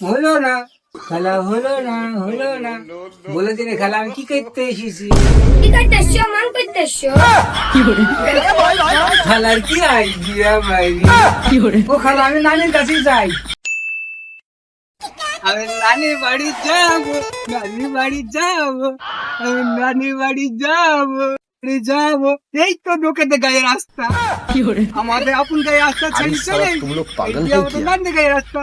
হলো না খেলা হলো না হলো না। বলে দিলে খেলা আমি কি করতে এসেছি? খেলার কি আইডিয়া ভাই? ও খেলা আমি নানির কাছে যাই। আমি বাড়ি যাব নানি বাড়ি যাব নানি বাড়ি যাব যাব। এই তো গায়ে রাস্তা। আমাদের আপন গায়ে রাস্তা ছেড়ে চলে নানি গায়ে রাস্তা।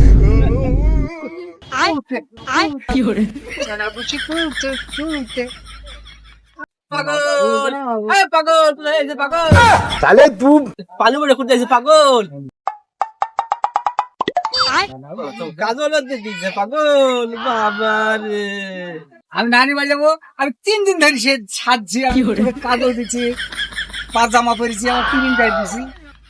তাহলে তুই পানি বড় করতে পাগল? গাজল দিচ্ছে পাগল আমি নানি বাজাবো আমি তিন দিন ধরে সে ছাড়ছি আমি কাজল দিচ্ছি পাজামা পরেছি আমার টিফিন টাইট দিছি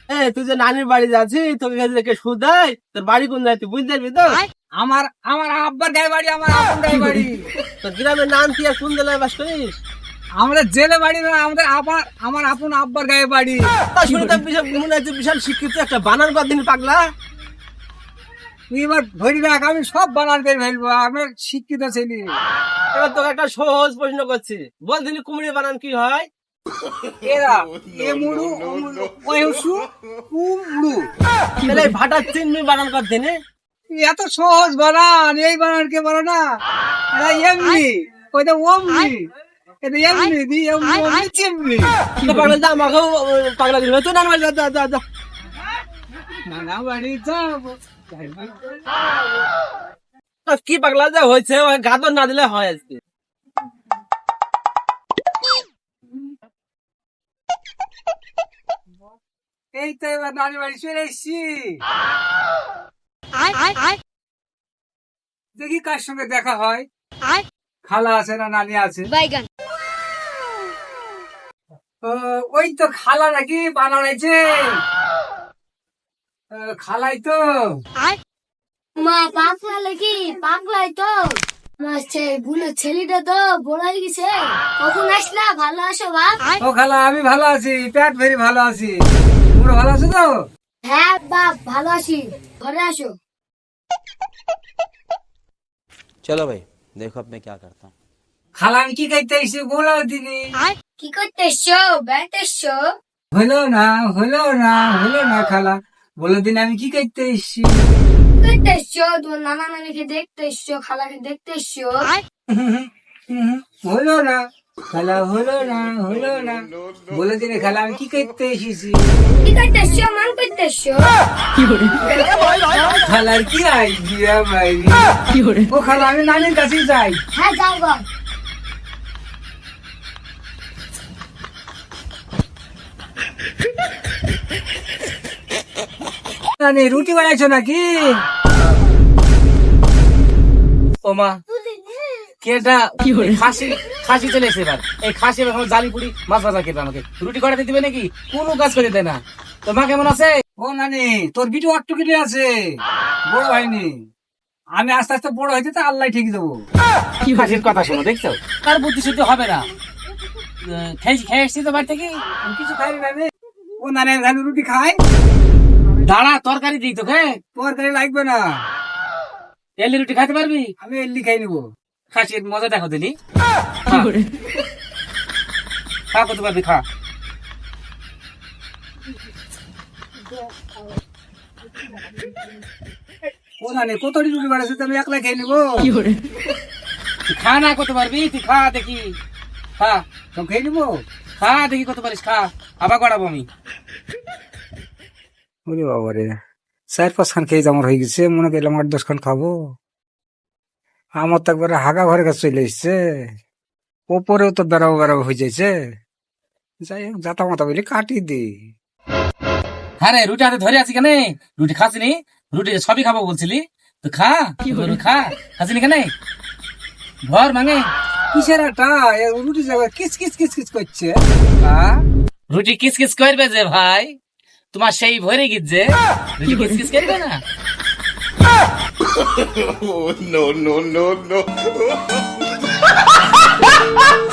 এ তুই যে নানির বাড়ি যাচ্ছিস তোকে কাছে সুদাই তোর বাড়ি কোন যায় তুই বুঝতে পারবি তো? আমার আমার আব্বার গায়ে বাড়ি আমার আপন গায়ে বাড়ি। তোর গ্রামের নাম কি আর কোন জেলায় বাস করিস? আমাদের জেলে বাড়ি না আমাদের আবার আমার আপন আব্বার গায়ে বাড়ি। তা শুনে তো বিশাল মনে হচ্ছে বিশাল শিক্ষিত একটা বানার কদিন পাগলা। তুই এবার ধরি রাখ আমি সব বানান করে ফেলব আমি শিক্ষিত ছেলে। এবার তোকে একটা সহজ প্রশ্ন করছি। বল দিনি কুমড়ি বানান কি হয়? এরা এ মুড়ু ও মুড়ু, ও এসু, উ মুড়ু। তাহলে ভাটার চিনমি বানান কর দিনে। এত সহজ বানান এই বানান কে বলো না? এমনি ওইটা ওমনি এটা এমনি দি এমনি ওমনি চিমনি তো পাগলা যা আমাকেও পাগলা দিল। তো নান বাড়ি যা যা যা যা। নানা বাড়ি যাব কি পাগলা যা হয়েছে গাদর না দিলে হয় আজকে। এই তো এবার নানি বাড়ি চলে এসছি। দেখি কার সঙ্গে দেখা হয়। খালা আছে না নানি আছে? ওই তো খালা নাকি বানাইছে খালাই তো। মা পাগলা লাগি পাগলাই তো। মাসে বুলো ছেলেটা তো বড় হয়ে গেছে। কখন আসলা? ভালো আসো বাপ? ও খালা আমি ভালো আছি পেট ভেরি ভালো আছি। তোমরা ভালো আছো তো? হ্যাঁ বাপ ভালো আছি। ঘরে আসো। চলো ভাই দেখো আপনি কি করতাম। খালাম কি করতে বলো দিদি কি করতে এসছো? বেড়াতে এসছো? হলো না হলো না হলো না খালা। বলো দিন আমি কি করতে এসছি? করতে এসছো? তোমার নানা নানিকে দেখতে এসছো খালাকে দেখতে এসছো। হলো না খালা হলো না হলো না। বলে দিনে খালা আমি কি করতে এসেছি? কি মান খালার কি আইডিয়া ও খালা আমি নানির কাছে যাই। হ্যাঁ যাও গো নানি রুটি বানাইছো নাকি? ও মা কেটা খাসি খাসি চলে এসে এবার। এই খাসি এখন জালি পুরি মাছ ভাজা খেতে আমাকে। রুটি করাতে দিবে নাকি? কোনো কাজ করে দেয় না। তো মা কেমন আছে? ও নানি তোর বিটু অট্টু কেটে আছে। বড় হয়নি। আমি আস্তে আস্তে বড় হইতে তো আল্লাহ ঠিক দেবো। কি খাসির কথা শোনো দেখছ? তার বুদ্ধি শুদ্ধি হবে না। আহ, খেয়ে এসছি তো বাড়ি থেকে। কিছু খাই না। ও নানি আমি রুটি খাই দাঁড়া তরকারি দিই তোকে। তোর কাছে লাগবে না। এলি রুটি খাইতে পারবি? আমি এল্লি খাই নিবো। খাসির মজা দেখো দিলি। খা। করতে পারবি খা। ও নানি কতটি রুটি তো আমি একলা খেয়ে নিবো? তুই খা না করতে পারবি? তুই খা দেখি। খা। সব খেয়ে নিবো? খা দেখি কত পারিস খা। আবার করাবো আমি। ওরে বাবা রে চার পাঁচ খান খেয়ে আমার হয়ে গেছে মনে করলাম আট দশ খান খাব। আমার তো একবারে হাগা ঘরের কাছে চলে এসছে। ওপরেও তো বেড়াবো বেড়াবো হয়ে যাইছে। যাই হোক যাতা মাতা বলি কাটি দি। হ্যাঁ রে রুটি হাতে ধরে আছি কেন? রুটি খাসনি? রুটি সবই খাব বলছিলি। তো খা গরু খা। খাসি কেন? ভর মাঙে। কিসের একটা রুটি যাবে কিস কিস কিস কিস করছে? হ্যাঁ রুটি কিস কিস করবে যে ভাই? তোমার সেই ভরে গিয়ে রুটি কিস কিস করবে না? no, no, no, no. Ha ha ha!